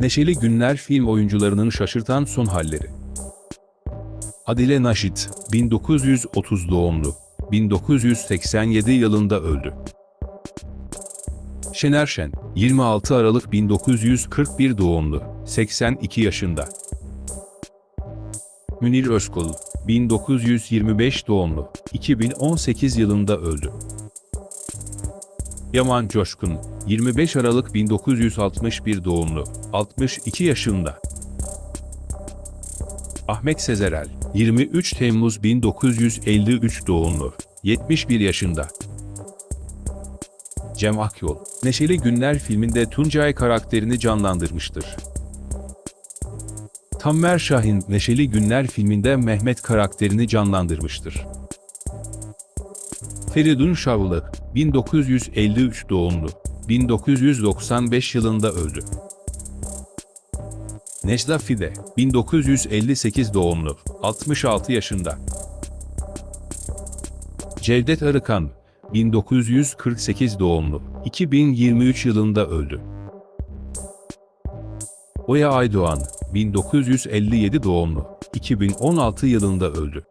Neşeli Günler film oyuncularının şaşırtan son halleri. Adile Naşit, 1930 doğumlu, 1987 yılında öldü. Şener Şen, 26 Aralık 1941 doğumlu, 82 yaşında. Münir Özkul, 1925 doğumlu, 2018 yılında öldü. Yaman Coşkun, 25 Aralık 1961 doğumlu, 62 yaşında. Ahmet Sezerel, 23 Temmuz 1953 doğumlu, 71 yaşında. Cem Akyol, Neşeli Günler filminde Tuncay karakterini canlandırmıştır. Tammer Şahin, Neşeli Günler filminde Mehmet karakterini canlandırmıştır. Feridun Şavlı, 1953 doğumlu, 1995 yılında öldü. Necla Fide, 1958 doğumlu, 66 yaşında. Cevdet Arıkan, 1948 doğumlu, 2023 yılında öldü. Oya Aydoğan, 1957 doğumlu, 2016 yılında öldü.